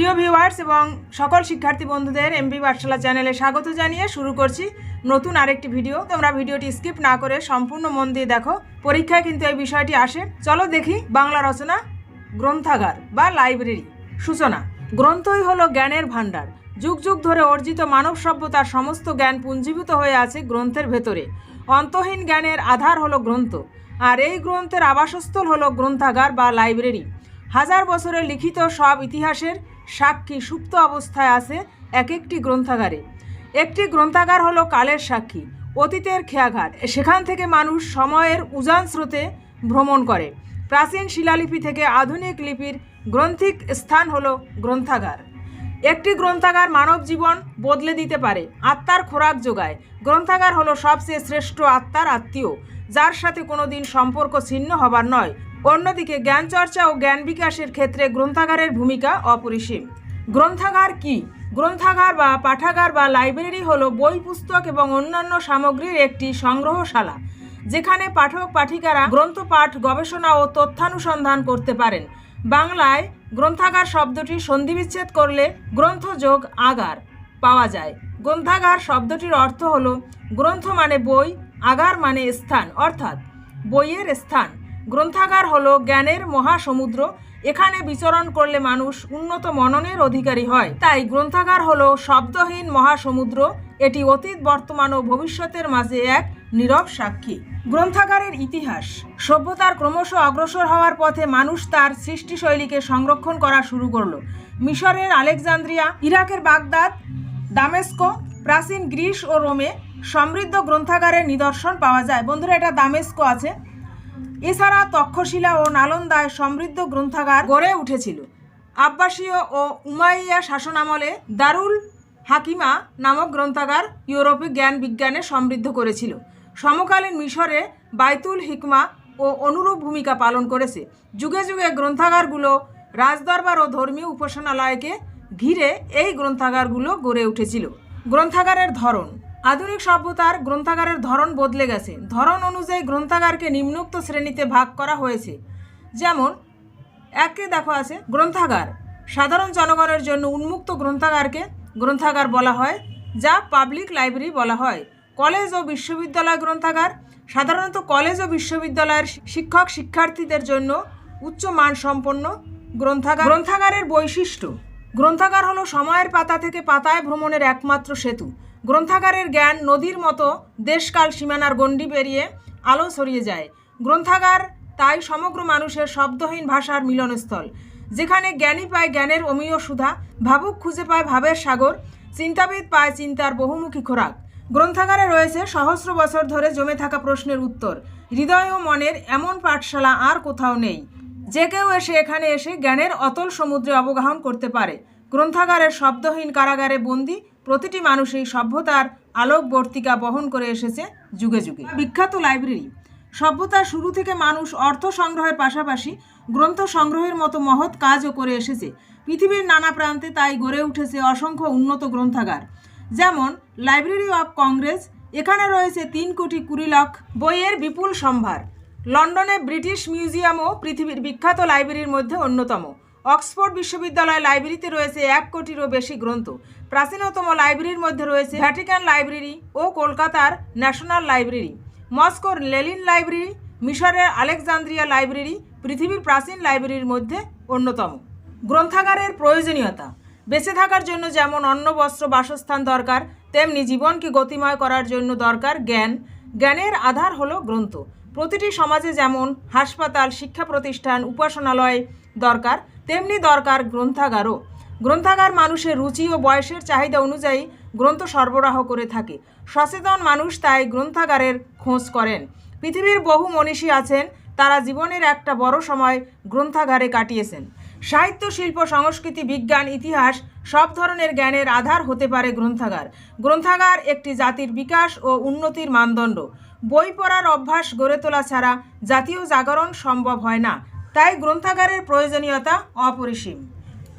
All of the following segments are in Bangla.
প্রিয় ভিউয়ার্স এবং সকল শিক্ষার্থী বন্ধুদের এমবি পাঠশালা চ্যানেলে স্বাগত জানিয়ে শুরু করছি নতুন আরেকটি ভিডিও তোমরা ভিডিওটি স্কিপ না করে সম্পূর্ণ মন দিয়ে দেখো। পরীক্ষায় কিন্তু এই বিষয়টি আসে। চলো দেখি বাংলা রচনা, গ্রন্থাগার বা লাইব্রেরি সূচনা, গ্রন্থই হলো জ্ঞানের ভাণ্ডার। যুগ যুগ ধরে অর্জিত মানব সভ্যতার সমস্ত জ্ঞান পুঞ্জীভূত হয়ে আছে গ্রন্থের ভেতরে। অন্তহীন জ্ঞানের আধার হলো গ্রন্থ। আর এই গ্রন্থের আবাসস্থল হলো গ্রন্থাগার বা লাইব্রেরি হাজার বছরের লিখিত সব ইতিহাসের সাক্ষী সুপ্ত অবস্থায় আছে এক একটি গ্রন্থাগারে। একটি গ্রন্থাগার হলো কালের সাক্ষী, অতীতের খেয়াঘাট সেখান থেকে মানুষ সময়ের উজান স্রোতে ভ্রমণ করে। প্রাচীন শিলালিপি থেকে আধুনিক লিপির গ্রন্থিক স্থান হলো গ্রন্থাগার। একটি গ্রন্থাগার মানব জীবন বদলে দিতে পারে, আত্মার খোরাক যোগায়। গ্রন্থাগার হলো সবচেয়ে শ্রেষ্ঠ আত্মার আত্মীয়, যার সাথে কোনোদিন সম্পর্ক ছিন্ন হবার নয়। অন্যদিকে জ্ঞান চর্চা ও জ্ঞান বিকাশের ক্ষেত্রে গ্রন্থাগারের ভূমিকা অপরিসীম। গ্রন্থাগার কি? গ্রন্থাগার বা পাঠাগার বা লাইব্রেরি হলো বই, পুস্তক এবং অন্যান্য সামগ্রীর একটি সংগ্রহশালা, যেখানে পাঠক, পাঠিকারা গ্রন্থপাঠ গবেষণা ও তথ্যানুসন্ধান করতে পারেন। বাংলায় গ্রন্থাগার শব্দটি সন্ধিবিচ্ছেদ করলে গ্রন্থযোগ আগার পাওয়া যায়। গ্রন্থাগার শব্দটির অর্থ হল গ্রন্থ মানে বই, আগার মানে স্থান, অর্থাৎ বইয়ের স্থান। গ্রন্থাগার হলো জ্ঞানের মহাসমুদ্র। এখানে বিচরণ করলে মানুষ উন্নত মননের অধিকারী হয়। তাই গ্রন্থাগার হলো শব্দহীন মহাসমুদ্র। এটি অতীত, বর্তমান ও ভবিষ্যতের মাঝে এক নীরব সাক্ষী। গ্রন্থাগারের ইতিহাস। সভ্যতার ক্রমশ অগ্রসর হওয়ার পথে মানুষ তার সৃষ্টিশৈলীকে সংরক্ষণ করা শুরু করল। মিশরের আলেকজান্দ্রিয়া, ইরাকের বাগদাদ, দামেস্কো, প্রাচীন গ্রিস ও রোমে সমৃদ্ধ গ্রন্থাগারের নিদর্শন পাওয়া যায়। বন্ধুরা, এটা দামেস্কো আছে। এছাড়া তক্ষশিলা ও নালন্দায় সমৃদ্ধ গ্রন্থাগার গড়ে উঠেছিল। আব্বাসীয় ও উমাইয়া শাসনামলে দারুল হাকিমা নামক গ্রন্থাগার ইউরোপে জ্ঞান বিজ্ঞানে সমৃদ্ধ করেছিল। সমকালীন মিশরে বাইতুল হিকমা ও অনুরূপ ভূমিকা পালন করেছে। যুগে যুগে গ্রন্থাগারগুলো রাজদরবার ও ধর্মীয় উপাসনালয়কে ঘিরে এই গ্রন্থাগারগুলো গড়ে উঠেছিল। গ্রন্থাগারের ধরন আধুনিক সভ্যতার গ্রন্থাগারের ধরন বদলে গেছে। ধরন অনুযায়ী গ্রন্থাগারকে নিম্নোক্ত শ্রেণীতে ভাগ করা হয়েছে। যেমন, একে দেখো আছে, গ্রন্থাগার। সাধারণ জনগণের জন্য উন্মুক্ত গ্রন্থাগারকে গ্রন্থাগার বলা হয়, যা পাবলিক লাইব্রেরি বলা হয়। কলেজ ও বিশ্ববিদ্যালয় গ্রন্থাগার সাধারণত কলেজ ও বিশ্ববিদ্যালয়ের শিক্ষক শিক্ষার্থীদের জন্য উচ্চ মানসম্পন্ন গ্রন্থাগার। গ্রন্থাগারের বৈশিষ্ট্য, গ্রন্থাগার হলো সময়ের পাতা থেকে পাতায় ভ্রমণের একমাত্র সেতু। গ্রন্থাগারের জ্ঞান নদীর মতো দেশকাল সীমানার গণ্ডি পেরিয়ে আলো ছড়িয়ে যায়। গ্রন্থাগার তাই সমগ্র মানুষের শব্দহীন ভাষার মিলনস্থল। যেখানে জ্ঞানী পায় জ্ঞানের অমীয় সুধা, ভাবুক খুঁজে পায় ভাবের সাগর, চিন্তাবিদ পায় চিন্তার বহুমুখী খোরাক। গ্রন্থাগারে রয়েছে সহস্র বছর ধরে জমে থাকা প্রশ্নের উত্তর। হৃদয় ও মনের এমন পাঠশালা আর কোথাও নেই। যে কেউ এসে এখানে এসে জ্ঞানের অতল সমুদ্রে অবগাহন করতে পারে। গ্রন্থাগারের শব্দহীন কারাগারে বন্দি প্রতিটি মানুষ এই সভ্যতার আলোকবর্তিকা বহন করে এসেছে যুগে যুগে। বিখ্যাত লাইব্রেরি। সভ্যতার শুরু থেকে মানুষ অর্থ সংগ্রহের পাশাপাশি গ্রন্থ সংগ্রহের মতো মহৎ কাজও করে এসেছে। পৃথিবীর নানা প্রান্তে তাই গড়ে উঠেছে অসংখ্য উন্নত গ্রন্থাগার। যেমন, লাইব্রেরি অফ কংগ্রেস, এখানে রয়েছে তিন কোটি কুড়ি লাখ বইয়ের বিপুল সম্ভার। লন্ডনে ব্রিটিশ মিউজিয়ামও পৃথিবীর বিখ্যাত লাইব্রেরির মধ্যে অন্যতম। অক্সফোর্ড বিশ্ববিদ্যালয় লাইব্রেরিতে রয়েছে এক কোটিরও বেশি গ্রন্থ। প্রাচীনতম লাইব্রেরির মধ্যে রয়েছে ভ্যাটিকান লাইব্রেরি ও কলকাতার ন্যাশনাল লাইব্রেরি, মস্কোর লেলিন লাইব্রেরি, মিশরের আলেকজান্দ্রিয়া লাইব্রেরি, পৃথিবীর প্রাচীন লাইব্রেরির মধ্যে অন্যতম। গ্রন্থাগারের প্রয়োজনীয়তা, বেঁচে থাকার জন্য যেমন অন্ন, বস্ত্র, বাসস্থান দরকার, তেমনি জীবনকে গতিময় করার জন্য দরকার জ্ঞান। জ্ঞানের আধার হলো গ্রন্থ। প্রতিটি সমাজে যেমন হাসপাতাল শিক্ষা প্রতিষ্ঠান উপাসনালয় দরকার তেমনি দরকার গ্রন্থাগারও। গ্রন্থাগার মানুষের রুচি ও বয়সের চাহিদা অনুযায়ী গ্রন্থ সরবরাহ করে থাকে। সচেতন মানুষ তাই গ্রন্থাগারের খোঁজ করেন। পৃথিবীর বহু মনীষী আছেন, তারা জীবনের একটা বড় সময় গ্রন্থাগারে কাটিয়েছেন। সাহিত্য, শিল্প, সংস্কৃতি, বিজ্ঞান, ইতিহাস সব ধরনের জ্ঞানের আধার হতে পারে গ্রন্থাগার। গ্রন্থাগার একটি জাতির বিকাশ ও উন্নতির মানদণ্ড। বই পড়ার অভ্যাস গড়ে তোলা ছাড়া জাতীয় জাগরণ সম্ভব হয় না। তাই গ্রন্থাগারের প্রয়োজনীয়তা অপরিসীম।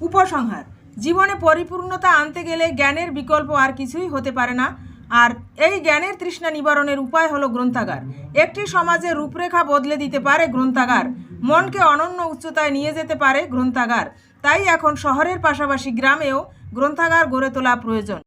উপসংহার, জীবনে পরিপূর্ণতা আনতে গেলে জ্ঞানের বিকল্প আর কিছুই হতে পারে না। আর এই জ্ঞানের তৃষ্ণা নিবারণের উপায় হলো গ্রন্থাগার। একটি সমাজের রূপরেখা বদলে দিতে পারে গ্রন্থাগার। মনকে অনন্য উচ্চতায় নিয়ে যেতে পারে গ্রন্থাগার। তাই এখন শহরের পাশাপাশি গ্রামেও গ্রন্থাগার গড়ে তোলা প্রয়োজন।